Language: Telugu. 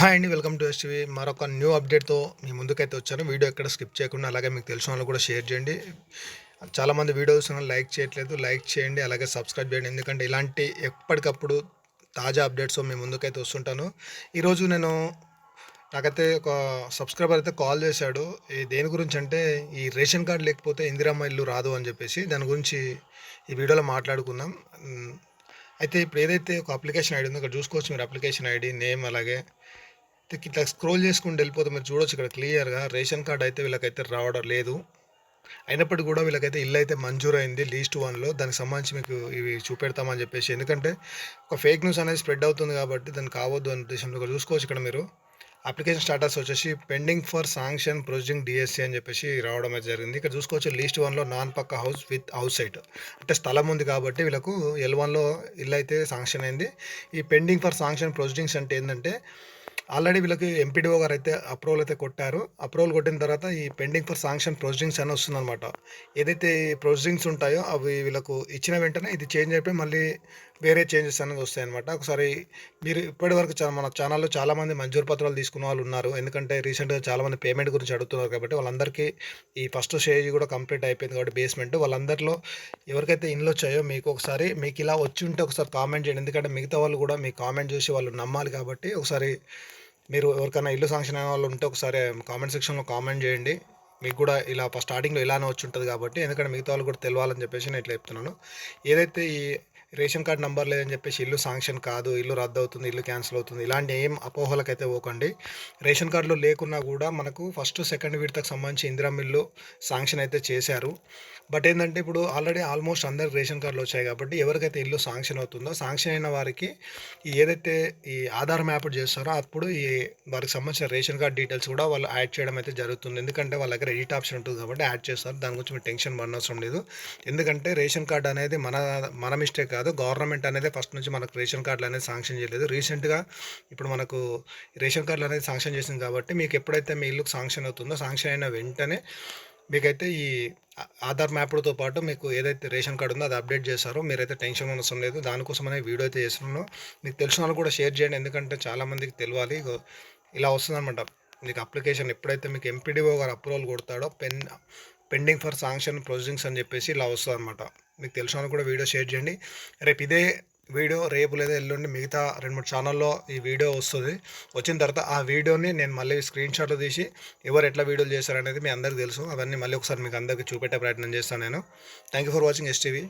హాయ్ అండి వెల్కమ్ టు ఎస్టీవీ. మరొక న్యూ అప్డేట్తో మీ ముందుకైతే వచ్చాను. వీడియో ఎక్కడ స్కిప్ చేయకుండా అలాగే మీకు తెలిసిన వాళ్ళు కూడా షేర్ చేయండి. చాలామంది వీడియోస్ లైక్ చేయట్లేదు లైక్ చేయండి అలాగే సబ్స్క్రైబ్ చేయండి. ఎందుకంటే ఇలాంటి ఎప్పటికప్పుడు తాజా అప్డేట్స్ మీ ముందుకైతే వస్తుంటాను. ఈరోజు నేను నాకైతే ఒక సబ్స్క్రైబర్ అయితే కాల్ చేశాడు. ఈ దేని గురించి అంటే ఈ రేషన్ కార్డు లేకపోతే ఇందిరామ్మ ఇల్లు రాదు అని చెప్పేసి దాని గురించి ఈ వీడియోలో మాట్లాడుకుందాం. అయితే ఇప్పుడు ఏదైతే ఒక అప్లికేషన్ ఐడి ఉందో ఇక్కడ చూసుకోవచ్చు మీరు అప్లికేషన్ ఐడి నేమ్ అలాగే ఇట్లా ఇట్లా స్క్రోల్ చేసుకుంటూ వెళ్ళిపోతే మీరు చూడొచ్చు ఇక్కడ క్లియర్గా రేషన్ కార్డ్ అయితే వీళ్ళకైతే రావడం లేదు. అయినప్పటికీ కూడా వీళ్ళకైతే ఇల్లు అయితే మంజూరైంది లీస్ట్ వన్లో దానికి సంబంధించి మీకు ఇవి చూపెడతామని చెప్పేసి. ఎందుకంటే ఒక ఫేక్ న్యూస్ అనేది స్ప్రెడ్ అవుతుంది కాబట్టి దాన్ని కావద్దు అనే ఉద్దేశంలో ఇక్కడ చూసుకోవచ్చు ఇక్కడ మీరు. అప్లికేషన్ స్టాటస్ వచ్చేసి pending for sanction proceeding DSC అని చెప్పేసి రావడం అయితే జరిగింది. ఇక్కడ చూసుకోవచ్చు లీస్ట్ వన్లో నాన్ పక్క హౌస్ విత్ హౌస్ సైట్ అంటే స్థలం ఉంది కాబట్టి వీళ్ళకు ఎల్ వన్లో ఇల్లు అయితే శాంక్షన్ అయింది. ఈ పెండింగ్ ఫర్ శాంక్షన్ ప్రొసీజింగ్స్ అంటే ఏంటంటే ఆల్రెడీ వీళ్ళకి ఎంపీడీఓ గారు అయితే అప్రూవల్ అయితే కొట్టారు. అప్రూవల్ కొట్టిన తర్వాత ఈ పెండింగ్ ఫర్ శాంక్షన్ ప్రొసీడింగ్స్ అని వస్తుందన్నమాట. ఏదైతే ప్రొసీడింగ్స్ ఉంటాయో అవి వీళ్ళకు ఇచ్చిన వెంటనే ఇది చేంజ్ అయిపోయి మళ్ళీ వేరే చేంజెస్ అనేది వస్తాయన్నమాట. ఒకసారి మీరు ఇప్పటి వరకు మన ఛానల్లో చాలామంది మంజూరు పత్రాలు తీసుకున్న వాళ్ళు ఉన్నారు. ఎందుకంటే రీసెంట్గా చాలామంది పేమెంట్ గురించి అడుగుతున్నారు కాబట్టి వాళ్ళందరికీ ఈ ఫస్ట్ స్టేజ్ కూడా కంప్లీట్ అయిపోయింది కాబట్టి బేస్మెంట్. వాళ్ళందరిలో ఎవరికైతే ఇన్లు వచ్చాయో మీకు ఒకసారి మీకు ఇలా వచ్చి ఉంటే ఒకసారి కామెంట్ చేయండి. ఎందుకంటే మిగతా వాళ్ళు కూడా మీ కామెంట్ చూసి వాళ్ళు నమ్మాలి కాబట్టి ఒకసారి మీరు ఎవరికైనా ఇల్లు శాంక్షన్ అయిన వాళ్ళు ఉంటే ఒకసారి కామెంట్ సెక్షన్లో కామెంట్ చేయండి. మీకు కూడా ఇలా స్టార్టింగ్లో ఇలానే వచ్చి ఉంటుంది కాబట్టి ఎందుకంటే మిగతా వాళ్ళు కూడా తెలియాలని చెప్పేసి నేను ఇట్లా చెప్తున్నాను. ఏదైతే ఈ రేషన్ కార్డ్ నెంబర్ లేదని చెప్పేసి ఇల్లు శాంక్షన్ కాదు ఇల్లు రద్దు అవుతుంది ఇల్లు క్యాన్సిల్ అవుతుంది ఇలాంటి ఏం అపోహలకైతే పోకండి. రేషన్ కార్డులో లేకున్నా కూడా మనకు ఫస్ట్ సెకండ్ విడతకు సంబంధించి ఇందిరా మిల్లు శాంక్షన్ అయితే చేశారు. బట్ ఏంటంటే ఇప్పుడు ఆల్రెడీ ఆల్మోస్ట్ అందరికి రేషన్ కార్డులు వచ్చాయి కాబట్టి ఎవరికైతే ఇల్లు శాంక్షన్ అవుతుందో శాంక్షన్ అయిన వారికి ఏదైతే ఈ ఆధార్ మ్యాప్ చేస్తారో అప్పుడు ఈ వారికి సంబంధించిన రేషన్ కార్డ్ డీటెయిల్స్ కూడా వాళ్ళు యాడ్ చేయడం అయితే జరుగుతుంది. ఎందుకంటే వాళ్ళ దగ్గర ఎడిట్ ఆప్షన్ ఉంటుంది కాబట్టి యాడ్ చేస్తారు. దాని గురించి మీరు టెన్షన్ పడనవసరం లేదు. ఎందుకంటే రేషన్ కార్డ్ అనేది మన మన మిస్టేక్ కాదు. గవర్నమెంట్ అనేది ఫస్ట్ నుంచి మనకు రేషన్ కార్డులు అనేది శాంక్షన్ చేయలేదు. రీసెంట్గా ఇప్పుడు మనకు రేషన్ కార్డులు అనేది శాంక్షన్ చేసింది కాబట్టి మీకు ఎప్పుడైతే మీ ఇల్లుకు శాంక్షన్ అవుతుందో శాంక్షన్ అయిన వెంటనే మీకైతే ఈ ఆధార్ మ్యాప్తో పాటు మీకు ఏదైతే రేషన్ కార్డు ఉందో అది అప్డేట్ చేశారో. మీరైతే టెన్షన్ అవసరం లేదు. దానికోసమనే వీడియో అయితే చేస్తున్నాను. మీకు తెలిసిన వాళ్ళు కూడా షేర్ చేయండి. ఎందుకంటే చాలామందికి తెలియాలి. ఇలా వస్తుందన్నమాట. మీకు అప్లికేషన్ ఎప్పుడైతే మీకు ఎంపీడీఓ గారు approval కొడతాడో pen pending for sanction proceedings అని చెప్పేసి ఇలా వస్తుంది అనమాట మీకు తెలిసిన కూడా వీడియో షేర్ చేయండి. రేపు ఇదే వీడియో రేపు లేదా ఎల్లుండి మిగతా రెండు మూడు ఛానల్లో ఈ వీడియో వస్తుంది. వచ్చిన తర్వాత ఆ వీడియోని నేను మళ్ళీ స్క్రీన్ షాట్లు తీసి ఎవరు ఎట్లా వీడియోలు చేశారనేది మీ అందరికీ తెలుసు. అవన్నీ మళ్ళీ ఒకసారి మీకు అందరికీ చూపెట్టే ప్రయత్నం చేస్తాను నేను. Thank you for watching STV